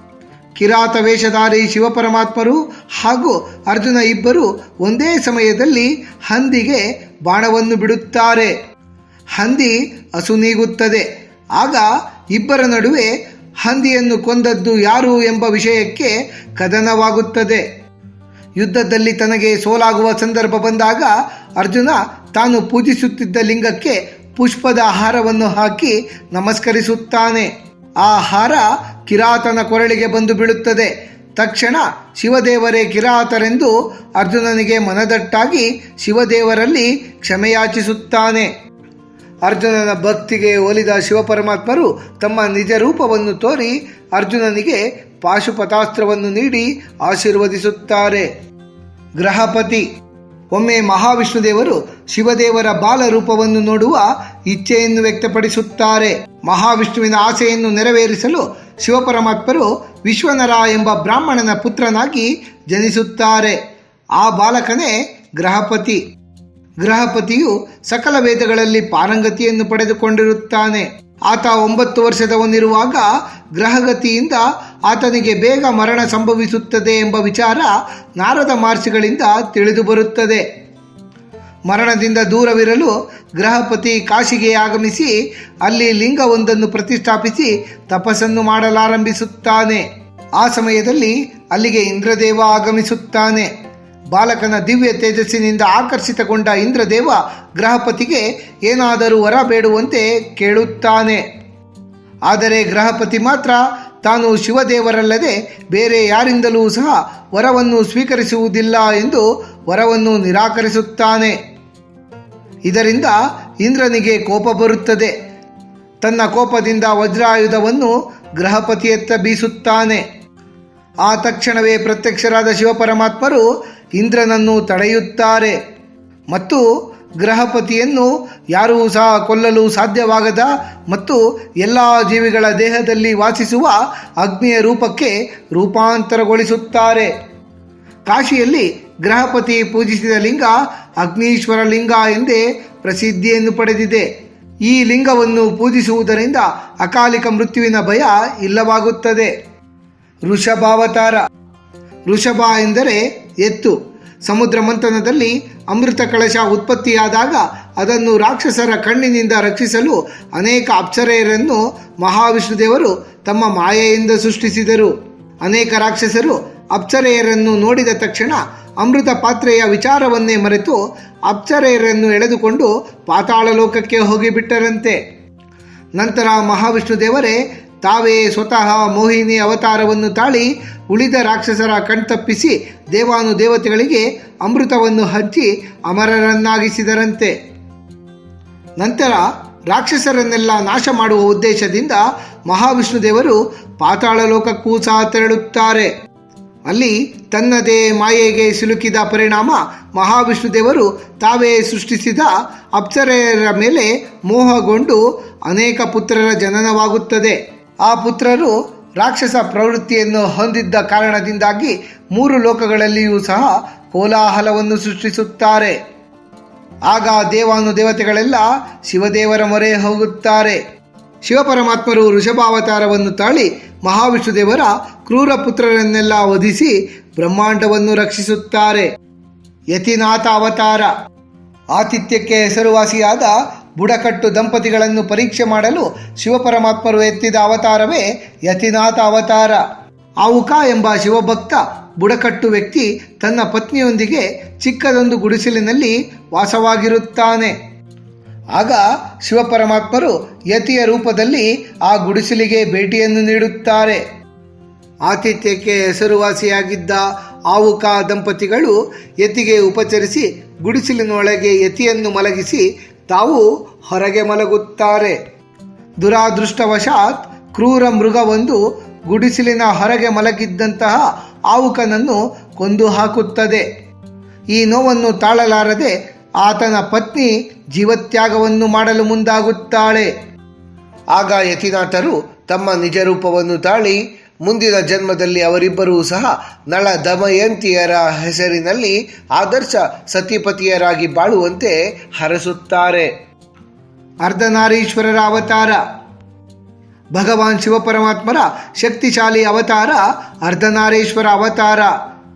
ಕಿರಾತ ವೇಷಧಾರಿ ಶಿವಪರಮಾತ್ಮರು ಹಾಗೂ ಅರ್ಜುನ ಇಬ್ಬರು ಒಂದೇ ಸಮಯದಲ್ಲಿ ಹಂದಿಗೆ ಬಾಣವನ್ನು ಬಿಡುತ್ತಾರೆ. ಹಂದಿ ಅಸುನೀಗುತ್ತದೆ ಆಗ ಇಬ್ಬರ ನಡುವೆ ಹಂದಿಯನ್ನು ಕೊಂದದ್ದು ಯಾರು ಎಂಬ ವಿಷಯಕ್ಕೆ ಕದನವಾಗುತ್ತದೆ. ಯುದ್ಧದಲ್ಲಿ ತನಗೆ ಸೋಲಾಗುವ ಸಂದರ್ಭ ಬಂದಾಗ ಅರ್ಜುನ ತಾನು ಪೂಜಿಸುತ್ತಿದ್ದ ಲಿಂಗಕ್ಕೆ ಪುಷ್ಪದ ಆಹಾರವನ್ನು ಹಾಕಿ ನಮಸ್ಕರಿಸುತ್ತಾನೆ. ಆ ಹಾರ ಕಿರಾತನ ಕೊರಳಿಗೆ ಬಂದು ಬೀಳುತ್ತದೆ. ತಕ್ಷಣ ಶಿವದೇವರೇ ಕಿರಾತರೆಂದು ಅರ್ಜುನನಿಗೆ ಮನದಟ್ಟಾಗಿ ಶಿವದೇವರಲ್ಲಿ ಕ್ಷಮೆಯಾಚಿಸುತ್ತಾನೆ. ಅರ್ಜುನನ ಭಕ್ತಿಗೆ ಒಲಿದ ಶಿವಪರಮಾತ್ಮರು ತಮ್ಮ ನಿಜ ರೂಪವನ್ನು ತೋರಿ ಅರ್ಜುನನಿಗೆ ಪಾಶುಪತಾಸ್ತ್ರವನ್ನು ನೀಡಿ ಆಶೀರ್ವದಿಸುತ್ತಾರೆ. ಗ್ರಹಪತಿ ಒಮ್ಮೆ ಮಹಾವಿಷ್ಣುದೇವರು ಶಿವದೇವರ ಬಾಲರೂಪವನ್ನು ನೋಡುವ ಇಚ್ಛೆಯನ್ನು ವ್ಯಕ್ತಪಡಿಸುತ್ತಾರೆ. ಮಹಾವಿಷ್ಣುವಿನ ಆಸೆಯನ್ನು ನೆರವೇರಿಸಲು ಶಿವಪರಮಾತ್ಮರು ವಿಶ್ವನರ ಎಂಬ ಬ್ರಾಹ್ಮಣನ ಪುತ್ರನಾಗಿ ಜನಿಸುತ್ತಾರೆ. ಆ ಬಾಲಕನೇ ಗ್ರಹಪತಿ. ಗ್ರಹಪತಿಯು ಸಕಲ ವೇದಗಳಲ್ಲಿ ಪಾರಂಗತಿಯನ್ನು ಪಡೆದುಕೊಂಡಿರುತ್ತಾನೆ. ಆತ ಒಂಬತ್ತು ವರ್ಷದವನಿರುವಾಗ ಗ್ರಹಗತಿಯಿಂದ ಆತನಿಗೆ ಬೇಗ ಮರಣ ಸಂಭವಿಸುತ್ತದೆ ಎಂಬ ವಿಚಾರ ನಾರದ ಮಹರ್ಷಿಗಳಿಂದ ತಿಳಿದು ಬರುತ್ತದೆ. ಮರಣದಿಂದ ದೂರವಿರಲು ಗೃಹಪತಿ ಕಾಶಿಗೆ ಆಗಮಿಸಿ ಅಲ್ಲಿ ಲಿಂಗವೊಂದನ್ನು ಪ್ರತಿಷ್ಠಾಪಿಸಿ ತಪಸ್ಸನ್ನು ಮಾಡಲಾರಂಭಿಸುತ್ತಾನೆ. ಆ ಸಮಯದಲ್ಲಿ ಅಲ್ಲಿಗೆ ಇಂದ್ರದೇವ ಆಗಮಿಸುತ್ತಾನೆ. ಬಾಲಕನ ದಿವ್ಯ ತೇಜಸ್ಸಿನಿಂದ ಆಕರ್ಷಿತಗೊಂಡ ಇಂದ್ರದೇವ ಗ್ರಹಪತಿಗೆ ಏನಾದರೂ ವರ ಬೇಡುವಂತೆ ಕೇಳುತ್ತಾನೆ. ಆದರೆ ಗ್ರಹಪತಿ ಮಾತ್ರ ತಾನು ಶಿವದೇವರಲ್ಲದೆ ಬೇರೆ ಯಾರಿಂದಲೂ ಸಹ ವರವನ್ನು ಸ್ವೀಕರಿಸುವುದಿಲ್ಲ ಎಂದು ವರವನ್ನು ನಿರಾಕರಿಸುತ್ತಾನೆ. ಇದರಿಂದ ಇಂದ್ರನಿಗೆ ಕೋಪ ಬರುತ್ತದೆ. ತನ್ನ ಕೋಪದಿಂದ ವಜ್ರಾಯುಧವನ್ನು ಗ್ರಹಪತಿಯತ್ತ ಬೀಸುತ್ತಾನೆ. ಆ ತಕ್ಷಣವೇ ಪ್ರತ್ಯಕ್ಷರಾದ ಶಿವಪರಮಾತ್ಮರು ಇಂದ್ರನನ್ನು ತಡೆಯುತ್ತಾರೆ. ಮತ್ತು ಗ್ರಹಪತಿಯನ್ನು ಯಾರೂ ಸಹ ಕೊಲ್ಲಲು ಸಾಧ್ಯವಾಗದ ಮತ್ತು ಎಲ್ಲ ಜೀವಿಗಳ ದೇಹದಲ್ಲಿ ವಾಸಿಸುವ ಅಗ್ನಿಯ ರೂಪಕ್ಕೆ ರೂಪಾಂತರಗೊಳಿಸುತ್ತಾರೆ. ಕಾಶಿಯಲ್ಲಿ ಗ್ರಹಪತಿ ಪೂಜಿಸಿದ ಲಿಂಗ ಅಗ್ನೀಶ್ವರ ಲಿಂಗ ಎಂದೇ ಪ್ರಸಿದ್ಧಿಯನ್ನು ಪಡೆದಿದೆ. ಈ ಲಿಂಗವನ್ನು ಪೂಜಿಸುವುದರಿಂದ ಅಕಾಲಿಕ ಮೃತ್ಯುವಿನ ಭಯ ಇಲ್ಲವಾಗುತ್ತದೆ. ವೃಷಭಾವತಾರ. ವೃಷಭ ಎಂದರೆ ಎತ್ತು. ಸಮುದ್ರ ಮಂಥನದಲ್ಲಿ ಅಮೃತ ಕಳಶ ಉತ್ಪತ್ತಿಯಾದಾಗ ಅದನ್ನು ರಾಕ್ಷಸರ ಕಣ್ಣಿನಿಂದ ರಕ್ಷಿಸಲು ಅನೇಕ ಅಪ್ಸರೆಯರನ್ನು ಮಹಾವಿಷ್ಣುದೇವರು ತಮ್ಮ ಮಾಯೆಯಿಂದ ಸೃಷ್ಟಿಸಿದರು. ಅನೇಕ ರಾಕ್ಷಸರು ಅಪ್ಸರೆಯರನ್ನು ನೋಡಿದ ತಕ್ಷಣ ಅಮೃತ ಪಾತ್ರೆಯ ವಿಚಾರವನ್ನೇ ಮರೆತು ಅಪ್ಸರೆಯರನ್ನು ಎಳೆದುಕೊಂಡು ಪಾತಾಳ ಲೋಕಕ್ಕೆ ಹೋಗಿಬಿಟ್ಟರಂತೆ. ನಂತರ ಮಹಾವಿಷ್ಣು ದೇವರೇ ತಾವೇ ಸ್ವತಃ ಮೋಹಿನಿ ಅವತಾರವನ್ನು ತಾಳಿ ಉಳಿದ ರಾಕ್ಷಸರ ಕಣ್ತಪ್ಪಿಸಿ ದೇವಾನು ದೇವತೆಗಳಿಗೆ ಅಮೃತವನ್ನು ಹಂಚಿ ಅಮರರನ್ನಾಗಿಸಿದರಂತೆ. ನಂತರ ರಾಕ್ಷಸರನ್ನೆಲ್ಲ ನಾಶ ಮಾಡುವ ಉದ್ದೇಶದಿಂದ ಮಹಾವಿಷ್ಣು ದೇವರು ಪಾತಾಳ ಲೋಕಕ್ಕೂ ಸಹ ತೆರಳುತ್ತಾರೆ. ಅಲ್ಲಿ ತನ್ನದೇ ಮಾಯೆಗೆ ಸಿಲುಕಿದ ಪರಿಣಾಮ ಮಹಾವಿಷ್ಣು ದೇವರು ತಾವೇ ಸೃಷ್ಟಿಸಿದ ಅಪ್ಸರೆಯರ ಮೇಲೆ ಮೋಹಗೊಂಡು ಅನೇಕ ಪುತ್ರರ ಜನನವಾಗುತ್ತದೆ. ಆ ಪುತ್ರರು ರಾಕ್ಷಸ ಪ್ರವೃತ್ತಿಯನ್ನು ಹೊಂದಿದ್ದ ಕಾರಣದಿಂದಾಗಿ ಮೂರು ಲೋಕಗಳಲ್ಲಿಯೂ ಸಹ ಕೋಲಾಹಲವನ್ನು ಸೃಷ್ಟಿಸುತ್ತಾರೆ. ಆಗ ದೇವಾನು ದೇವತೆಗಳೆಲ್ಲ ಶಿವದೇವರ ಮೊರೆ ಹೋಗುತ್ತಾರೆ. ಶಿವಪರಮಾತ್ಮರು ಋಷಭಾವತಾರವನ್ನು ತಾಳಿ ಮಹಾವಿಷ್ಣು ದೇವರ ಕ್ರೂರ ಪುತ್ರರನ್ನೆಲ್ಲ ವಧಿಸಿ ಬ್ರಹ್ಮಾಂಡವನ್ನು ರಕ್ಷಿಸುತ್ತಾರೆ. ಯತಿನಾಥ ಅವತಾರ. ಆತಿಥ್ಯಕ್ಕೆ ಹೆಸರುವಾಸಿಯಾದ ಬುಡಕಟ್ಟು ದಂಪತಿಗಳನ್ನು ಪರೀಕ್ಷೆ ಮಾಡಲು ಶಿವಪರಮಾತ್ಮರು ಎತ್ತಿದ ಅವತಾರವೇ ಯತಿನಾಥ ಅವತಾರ. ಆವುಕ ಎಂಬ ಶಿವಭಕ್ತ ಬುಡಕಟ್ಟು ವ್ಯಕ್ತಿ ತನ್ನ ಪತ್ನಿಯೊಂದಿಗೆ ಚಿಕ್ಕದೊಂದು ಗುಡಿಸಲಿನಲ್ಲಿ ವಾಸವಾಗಿರುತ್ತಾನೆ. ಆಗ ಶಿವಪರಮಾತ್ಮರು ಯತಿಯ ರೂಪದಲ್ಲಿ ಆ ಗುಡಿಸಲಿಗೆ ಭೇಟಿಯನ್ನು ನೀಡುತ್ತಾರೆ. ಆತಿಥ್ಯಕ್ಕೆ ಹೆಸರುವಾಸಿಯಾಗಿದ್ದ ಆವುಕ ದಂಪತಿಗಳು ಯತಿಗೆ ಉಪಚರಿಸಿ ಗುಡಿಸಲಿನೊಳಗೆ ಯತಿಯನ್ನು ಮಲಗಿಸಿ ತಾವು ಹೊರಗೆ ಮಲಗುತ್ತಾರೆ. ದುರಾದೃಷ್ಟವಶಾತ್ ಕ್ರೂರ ಮೃಗವೊಂದು ಗುಡಿಸಿಲಿನ ಹೊರಗೆ ಮಲಗಿದ್ದಂತಹ ಆವುಕನನ್ನು ಕೊಂದು ಹಾಕುತ್ತದೆ. ಈ ನೋವನ್ನು ತಾಳಲಾರದೆ ಆತನ ಪತ್ನಿ ಜೀವತ್ಯಾಗವನ್ನು ಮಾಡಲು ಮುಂದಾಗುತ್ತಾಳೆ. ಆಗ ಯತಿನಾಥರು ತಮ್ಮ ನಿಜ ರೂಪವನ್ನು ತಾಳಿ ಮುಂದಿನ ಜನ್ಮದಲ್ಲಿ ಅವರಿಬ್ಬರೂ ಸಹ ನಳ ದಮಯಂತಿಯರ ಹೆಸರಿನಲ್ಲಿ ಆದರ್ಶ ಸತಿಪತಿಯರಾಗಿ ಬಾಳುವಂತೆ ಹರಸುತ್ತಾರೆ. ಅರ್ಧನಾರೀಶ್ವರರ ಅವತಾರ. ಭಗವಾನ್ ಶಿವಪರಮಾತ್ಮರ ಶಕ್ತಿಶಾಲಿ ಅವತಾರ ಅರ್ಧನಾರೀಶ್ವರ ಅವತಾರ.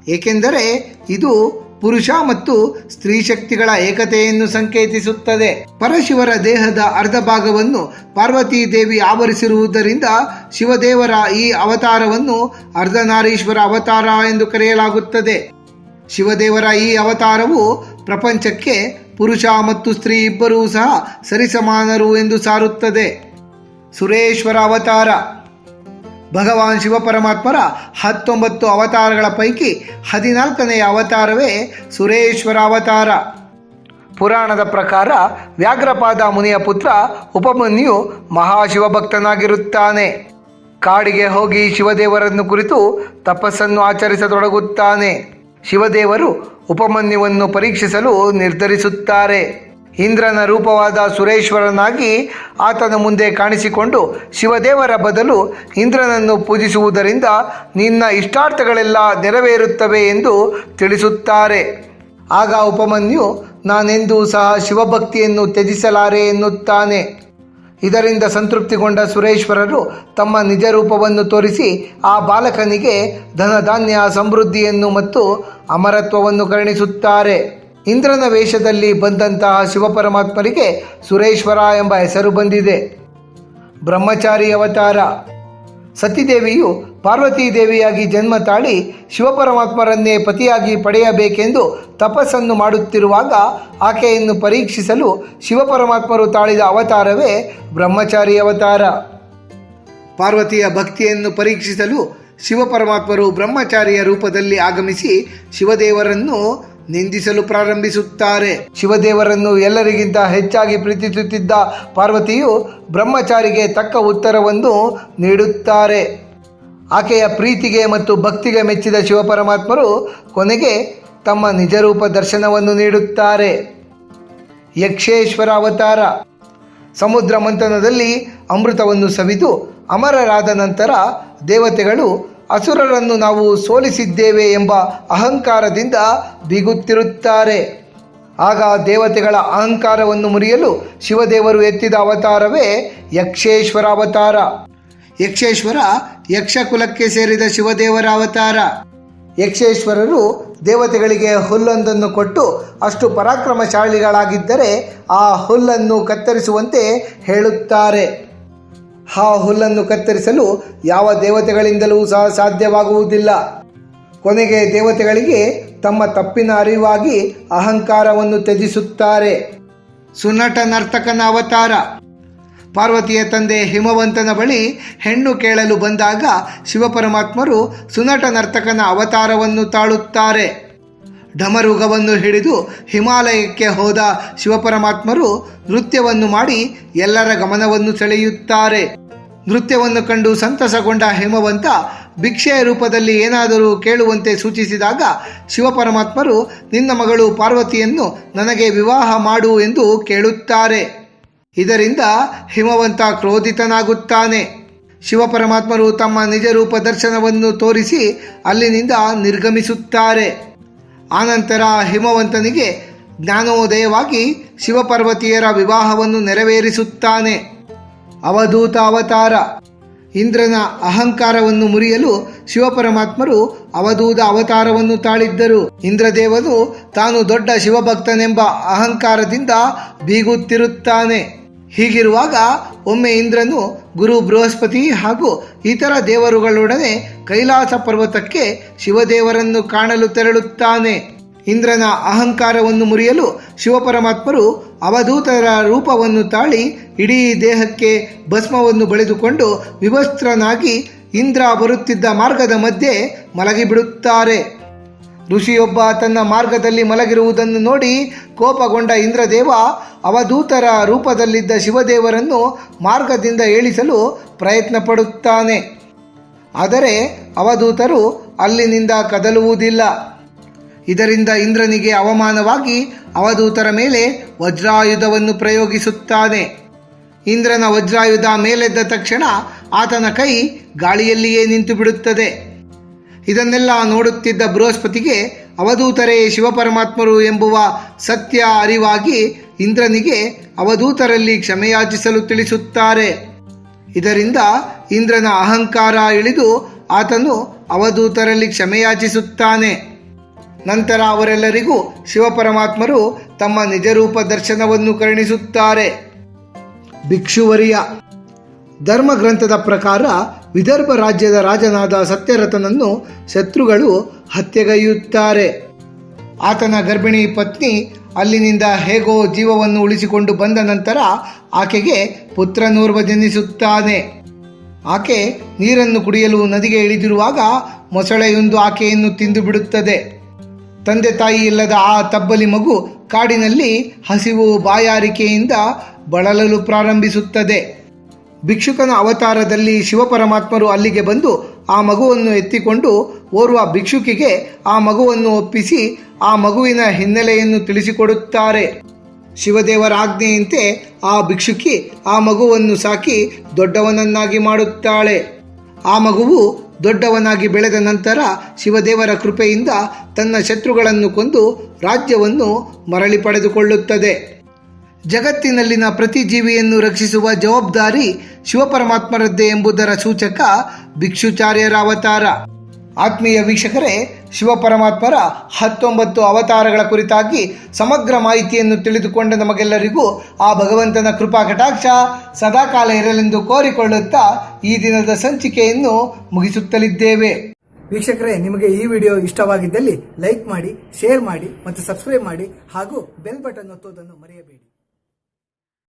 ಏಕೆಂದರೆ ಇದು ಪುರುಷ ಮತ್ತು ಸ್ತ್ರೀ ಶಕ್ತಿಗಳ ಏಕತೆಯನ್ನು ಸಂಕೇತಿಸುತ್ತದೆ. ಪರಶಿವರ ದೇಹದ ಅರ್ಧ ಭಾಗವನ್ನು ಪಾರ್ವತೀ ದೇವಿ ಆವರಿಸಿರುವುದರಿಂದ ಶಿವದೇವರ ಈ ಅವತಾರವನ್ನು ಅರ್ಧನಾರೀಶ್ವರ ಅವತಾರ ಎಂದು ಕರೆಯಲಾಗುತ್ತದೆ. ಶಿವದೇವರ ಈ ಅವತಾರವು ಪ್ರಪಂಚಕ್ಕೆ ಪುರುಷ ಮತ್ತು ಸ್ತ್ರೀ ಇಬ್ಬರೂ ಸಹ ಸರಿಸಮಾನರು ಎಂದು ಸಾರುತ್ತದೆ. ಸುರೇಶ್ವರ ಅವತಾರ. ಭಗವಾನ್ ಶಿವಪರಮಾತ್ಮರ ಹತ್ತೊಂಬತ್ತು ಅವತಾರಗಳ ಪೈಕಿ ಹದಿನಾಲ್ಕನೆಯ ಅವತಾರವೇ ಸುರೇಶ್ವರ ಅವತಾರ. ಪುರಾಣದ ಪ್ರಕಾರ ವ್ಯಾಘ್ರಪಾದ ಮುನಿಯ ಪುತ್ರ ಉಪಮನ್ಯು ಮಹಾಶಿವಭಕ್ತನಾಗಿರುತ್ತಾನೆ. ಕಾಡಿಗೆ ಹೋಗಿ ಶಿವದೇವರನ್ನು ಕುರಿತು ತಪಸ್ಸನ್ನು ಆಚರಿಸತೊಡಗುತ್ತಾನೆ. ಶಿವದೇವರು ಉಪಮನ್ಯುವನ್ನು ಪರೀಕ್ಷಿಸಲು ನಿರ್ಧರಿಸುತ್ತಾರೆ. ಇಂದ್ರನ ರೂಪವಾದ ಸುರೇಶ್ವರನಾಗಿ ಆತನ ಮುಂದೆ ಕಾಣಿಸಿಕೊಂಡು ಶಿವದೇವರ ಬದಲು ಇಂದ್ರನನ್ನು ಪೂಜಿಸುವುದರಿಂದ ನಿನ್ನ ಇಷ್ಟಾರ್ಥಗಳೆಲ್ಲ ನೆರವೇರುತ್ತವೆ ಎಂದು ತಿಳಿಸುತ್ತಾರೆ. ಆಗ ಉಪಮನ್ಯು, ನಾನೆಂದೂ ಸಹ ಶಿವಭಕ್ತಿಯನ್ನು ತ್ಯಜಿಸಲಾರೆ ಎನ್ನುತ್ತಾನೆ. ಇದರಿಂದ ಸಂತೃಪ್ತಿಗೊಂಡ ಸುರೇಶ್ವರರು ತಮ್ಮ ನಿಜ ರೂಪವನ್ನು ತೋರಿಸಿ ಆ ಬಾಲಕನಿಗೆ ಧನಧಾನ್ಯ ಸಮೃದ್ಧಿಯನ್ನು ಮತ್ತು ಅಮರತ್ವವನ್ನು ಕರುಣಿಸುತ್ತಾರೆ. ಇಂದ್ರನ ವೇಷದಲ್ಲಿ ಬಂದಂತಹ ಶಿವಪರಮಾತ್ಮರಿಗೆ ಸುರೇಶ್ವರ ಎಂಬ ಹೆಸರು ಬಂದಿದೆ. ಬ್ರಹ್ಮಚಾರಿ ಅವತಾರ. ಸತಿದೇವಿಯು ಪಾರ್ವತೀ ದೇವಿಯಾಗಿ ಜನ್ಮ ತಾಳಿ ಶಿವಪರಮಾತ್ಮರನ್ನೇ ಪತಿಯಾಗಿ ಪಡೆಯಬೇಕೆಂದು ತಪಸ್ಸನ್ನು ಮಾಡುತ್ತಿರುವಾಗ ಆಕೆಯನ್ನು ಪರೀಕ್ಷಿಸಲು ಶಿವಪರಮಾತ್ಮರು ತಾಳಿದ ಅವತಾರವೇ ಬ್ರಹ್ಮಚಾರಿ ಅವತಾರ. ಪಾರ್ವತಿಯ ಭಕ್ತಿಯನ್ನು ಪರೀಕ್ಷಿಸಲು ಶಿವಪರಮಾತ್ಮರು ಬ್ರಹ್ಮಚಾರಿಯ ರೂಪದಲ್ಲಿ ಆಗಮಿಸಿ ಶಿವದೇವರನ್ನು ನಿಂದಿಸಲು ಪ್ರಾರಂಭಿಸುತ್ತಾರೆ. ಶಿವದೇವರನ್ನು ಎಲ್ಲರಿಗಿಂತ ಹೆಚ್ಚಾಗಿ ಪ್ರೀತಿಸುತ್ತಿದ್ದ ಪಾರ್ವತಿಯು ಬ್ರಹ್ಮಚಾರಿಗೆ ತಕ್ಕ ಉತ್ತರವನ್ನು ನೀಡುತ್ತಾರೆ. ಆಕೆಯ ಪ್ರೀತಿಗೆ ಮತ್ತು ಭಕ್ತಿಗೆ ಮೆಚ್ಚಿದ ಶಿವಪರಮಾತ್ಮರು ಕೊನೆಗೆ ತಮ್ಮ ನಿಜರೂಪ ದರ್ಶನವನ್ನು ನೀಡುತ್ತಾರೆ. ಯಕ್ಷೇಶ್ವರ ಅವತಾರ ಸಮುದ್ರ ಮಂಥನದಲ್ಲಿ ಅಮೃತವನ್ನು ಸವಿದು ಅಮರರಾದ ನಂತರ ದೇವತೆಗಳು ಅಸುರರನ್ನು ನಾವು ಸೋಲಿಸಿದ್ದೇವೆ ಎಂಬ ಅಹಂಕಾರದಿಂದ ಬಿಗುತ್ತಿರುತ್ತಾರೆ. ಆಗ ದೇವತೆಗಳ ಅಹಂಕಾರವನ್ನು ಮುರಿಯಲು ಶಿವದೇವರು ಎತ್ತಿದ ಅವತಾರವೇ ಯಕ್ಷೇಶ್ವರ ಅವತಾರ. ಯಕ್ಷೇಶ್ವರ ಯಕ್ಷಕುಲಕ್ಕೆ ಸೇರಿದ ಶಿವದೇವರ ಅವತಾರ. ಯಕ್ಷೇಶ್ವರರು ದೇವತೆಗಳಿಗೆ ಹುಲ್ಲೊಂದನ್ನು ಕೊಟ್ಟು ಅಷ್ಟು ಪರಾಕ್ರಮಶಾಲಿಗಳಾಗಿದ್ದರೆ ಆ ಹುಲ್ಲನ್ನು ಕತ್ತರಿಸುವಂತೆ ಹೇಳುತ್ತಾರೆ. ಆ ಹುಲ್ಲನ್ನು ಕತ್ತರಿಸಲು ಯಾವ ದೇವತೆಗಳಿಂದಲೂ ಸಹ ಸಾಧ್ಯವಾಗುವುದಿಲ್ಲ. ಕೊನೆಗೆ ದೇವತೆಗಳಿಗೆ ತಮ್ಮ ತಪ್ಪಿನ ಅರಿವಾಗಿ ಅಹಂಕಾರವನ್ನು ತ್ಯಜಿಸುತ್ತಾರೆ. ಸುನಟ ನರ್ತಕನ ಅವತಾರ. ಪಾರ್ವತಿಯ ತಂದೆ ಹಿಮವಂತನ ಬಳಿ ಹೆಣ್ಣು ಕೇಳಲು ಬಂದಾಗ ಶಿವಪರಮಾತ್ಮರು ಸುನಟ ನರ್ತಕನ ಅವತಾರವನ್ನು ತಾಳುತ್ತಾರೆ. ಢಮರುಗವನ್ನು ಹಿಡಿದು ಹಿಮಾಲಯಕ್ಕೆ ಹೋದ ಶಿವಪರಮಾತ್ಮರು ನೃತ್ಯವನ್ನು ಮಾಡಿ ಎಲ್ಲರ ಗಮನವನ್ನು ಸೆಳೆಯುತ್ತಾರೆ. ನೃತ್ಯವನ್ನು ಕಂಡು ಸಂತಸಗೊಂಡ ಹೇಮವಂತ ಭಿಕ್ಷೆಯ ರೂಪದಲ್ಲಿ ಏನಾದರೂ ಕೇಳುವಂತೆ ಸೂಚಿಸಿದಾಗ ಶಿವಪರಮಾತ್ಮರು, ನಿನ್ನ ಮಗಳು ಪಾರ್ವತಿಯನ್ನು ನನಗೆ ವಿವಾಹ ಮಾಡು ಎಂದು ಕೇಳುತ್ತಾರೆ. ಇದರಿಂದ ಹಿಮವಂತ ಕ್ರೋಧಿತನಾಗುತ್ತಾನೆ. ಶಿವಪರಮಾತ್ಮರು ತಮ್ಮ ನಿಜರೂಪ ದರ್ಶನವನ್ನು ತೋರಿಸಿ ಅಲ್ಲಿನಿಂದ ನಿರ್ಗಮಿಸುತ್ತಾರೆ. ಆನಂತರ ಹಿಮವಂತನಿಗೆ ಜ್ಞಾನೋದಯವಾಗಿ ಶಿವಪಾರ್ವತಿಯರ ವಿವಾಹವನ್ನು ನೆರವೇರಿಸುತ್ತಾನೆ. ಅವಧೂತ ಅವತಾರ. ಇಂದ್ರನ ಅಹಂಕಾರವನ್ನು ಮುರಿಯಲು ಶಿವಪರಮಾತ್ಮರು ಅವಧೂತ ಅವತಾರವನ್ನು ತಾಳಿದ್ದರು. ಇಂದ್ರದೇವನು ತಾನು ದೊಡ್ಡ ಶಿವಭಕ್ತನೆಂಬ ಅಹಂಕಾರದಿಂದ ಬೀಗುತ್ತಿರುತ್ತಾನೆ ಹೀಗಿರುವಾಗ ಒಮ್ಮೆ ಇಂದ್ರನು ಗುರು ಬೃಹಸ್ಪತಿ ಹಾಗೂ ಇತರ ದೇವರುಗಳೊಡನೆ ಕೈಲಾಸ ಪರ್ವತಕ್ಕೆ ಶಿವದೇವರನ್ನು ಕಾಣಲು ತೆರಳುತ್ತಾನೆ. ಇಂದ್ರನ ಅಹಂಕಾರವನ್ನು ಮುರಿಯಲು ಶಿವಪರಮಾತ್ಮರು ಅವಧೂತರ ರೂಪವನ್ನು ತಾಳಿ ಇಡೀ ದೇಹಕ್ಕೆ ಭಸ್ಮವನ್ನು ಬಳಿದುಕೊಂಡು ವಿವಸ್ತ್ರನಾಗಿ ಇಂದ್ರ ಬರುತ್ತಿದ್ದ ಮಾರ್ಗದ ಮಧ್ಯೆ ಮಲಗಿಬಿಡುತ್ತಾರೆ. ಋಷಿಯೊಬ್ಬ ತನ್ನ ಮಾರ್ಗದಲ್ಲಿ ಮಲಗಿರುವುದನ್ನು ನೋಡಿ ಕೋಪಗೊಂಡ ಇಂದ್ರದೇವ ಅವಧೂತರ ರೂಪದಲ್ಲಿದ್ದ ಶಿವದೇವರನ್ನು ಮಾರ್ಗದಿಂದ ಏಳಿಸಲು ಪ್ರಯತ್ನ ಪಡುತ್ತಾನೆ ಆದರೆ ಅವಧೂತರು ಅಲ್ಲಿನಿಂದ ಕದಲುವುದಿಲ್ಲ. ಇದರಿಂದ ಇಂದ್ರನಿಗೆ ಅವಮಾನವಾಗಿ ಅವಧೂತರ ಮೇಲೆ ವಜ್ರಾಯುಧವನ್ನು ಪ್ರಯೋಗಿಸುತ್ತಾನೆ. ಇಂದ್ರನ ವಜ್ರಾಯುಧ ಮೇಲೆದ್ದ ತಕ್ಷಣ ಆತನ ಕೈ ಗಾಳಿಯಲ್ಲಿಯೇ ನಿಂತು ಬಿಡುತ್ತದೆ ಇದನ್ನೆಲ್ಲ ನೋಡುತ್ತಿದ್ದ ಬೃಹಸ್ಪತಿಗೆ, ಅವಧೂತರೇ ಶಿವಪರಮಾತ್ಮರು ಎಂಬುವ ಸತ್ಯ ಅರಿವಾಗಿ ಇಂದ್ರನಿಗೆ ಅವಧೂತರಲ್ಲಿ ಕ್ಷಮೆಯಾಚಿಸಲು ತಿಳಿಸುತ್ತಾರೆ. ಇದರಿಂದ ಇಂದ್ರನ ಅಹಂಕಾರ ಇಳಿದು ಆತನು ಅವಧೂತರಲ್ಲಿ ಕ್ಷಮೆಯಾಚಿಸುತ್ತಾನೆ. ನಂತರ ಅವರೆಲ್ಲರಿಗೂ ಶಿವಪರಮಾತ್ಮರು ತಮ್ಮ ನಿಜರೂಪ ದರ್ಶನವನ್ನು ಕರುಣಿಸುತ್ತಾರೆ. ಭಿಕ್ಷುವರಿಯ ಧರ್ಮಗ್ರಂಥದ ಪ್ರಕಾರ ವಿದರ್ಭ ರಾಜ್ಯದ ರಾಜನಾದ ಸತ್ಯರಥನನ್ನು ಶತ್ರುಗಳು ಹತ್ಯೆಗೈಯುತ್ತಾರೆ. ಆತನ ಗರ್ಭಿಣಿ ಪತ್ನಿ ಅಲ್ಲಿನಿಂದ ಹೇಗೋ ಜೀವವನ್ನು ಉಳಿಸಿಕೊಂಡು ಬಂದ ನಂತರ ಆಕೆಗೆ ಪುತ್ರನೋರ್ವ ಜನಿಸುತ್ತಾನೆ ಆಕೆ ನೀರನ್ನು ಕುಡಿಯಲು ನದಿಗೆ ಇಳಿದಿರುವಾಗ ಮೊಸಳೆಯೊಂದು ಆಕೆಯನ್ನು ತಿಂದು ಬಿಡುತ್ತದೆ. ತಂದೆ ತಾಯಿ ಇಲ್ಲದ ಆ ತಬ್ಬಲಿ ಮಗು ಕಾಡಿನಲ್ಲಿ ಹಸಿವು ಬಾಯಾರಿಕೆಯಿಂದ ಬಳಲಲು ಪ್ರಾರಂಭಿಸುತ್ತದೆ. ಭಿಕ್ಷುಕನ ಅವತಾರದಲ್ಲಿ ಶಿವಪರಮಾತ್ಮರು ಅಲ್ಲಿಗೆ ಬಂದು ಆ ಮಗುವನ್ನು ಎತ್ತಿಕೊಂಡು ಓರ್ವ ಭಿಕ್ಷುಕಿಗೆ ಆ ಮಗುವನ್ನು ಒಪ್ಪಿಸಿ ಆ ಮಗುವಿನ ಹಿನ್ನೆಲೆಯನ್ನು ತಿಳಿಸಿಕೊಡುತ್ತಾರೆ. ಶಿವದೇವರ ಆಜ್ಞೆಯಂತೆ ಆ ಭಿಕ್ಷುಕಿ ಆ ಮಗುವನ್ನು ಸಾಕಿ ದೊಡ್ಡವನನ್ನಾಗಿ ಮಾಡುತ್ತಾಳೆ. ಆ ಮಗುವು ದೊಡ್ಡವನಾಗಿ ಬೆಳೆದ ನಂತರ ಶಿವದೇವರ ಕೃಪೆಯಿಂದ ತನ್ನ ಶತ್ರುಗಳನ್ನು ಕೊಂದು ರಾಜ್ಯವನ್ನು ಮರಳಿ ಪಡೆದುಕೊಳ್ಳುತ್ತದೆ. ಜಗತ್ತಿನಲ್ಲಿನ ಪ್ರತಿ ಜೀವಿಯನ್ನು ರಕ್ಷಿಸುವ ಜವಾಬ್ದಾರಿ ಶಿವಪರಮಾತ್ಮರದ್ದೇ ಎಂಬುದರ ಸೂಚಕ ಭಿಕ್ಷುಚಾರ್ಯರ ಅವತಾರ. ಆತ್ಮೀಯ ವೀಕ್ಷಕರೇ, ಶಿವಪರಮಾತ್ಮರ ಹತ್ತೊಂಬತ್ತು ಅವತಾರಗಳ ಕುರಿತಾಗಿ ಸಮಗ್ರ ಮಾಹಿತಿಯನ್ನು ತಿಳಿದುಕೊಂಡ ನಮಗೆಲ್ಲರಿಗೂ ಆ ಭಗವಂತನ ಕೃಪಾ ಕಟಾಕ್ಷ ಸದಾಕಾಲ ಇರಲೆಂದು ಕೋರಿಕೊಳ್ಳುತ್ತಾ ಈ ದಿನದ ಸಂಚಿಕೆಯನ್ನು ಮುಗಿಸುತ್ತಲಿದ್ದೇವೆ. ವೀಕ್ಷಕರೇ, ನಿಮಗೆ ಈ ವಿಡಿಯೋ ಇಷ್ಟವಾಗಿದ್ದಲ್ಲಿ ಲೈಕ್ ಮಾಡಿ, ಶೇರ್ ಮಾಡಿ ಮತ್ತು ಸಬ್ಸ್ಕ್ರೈಬ್ ಮಾಡಿ ಹಾಗೂ ಬೆಲ್ ಬಟನ್ ಒತ್ತುವುದನ್ನು ಮರೆಯಬೇಡಿ.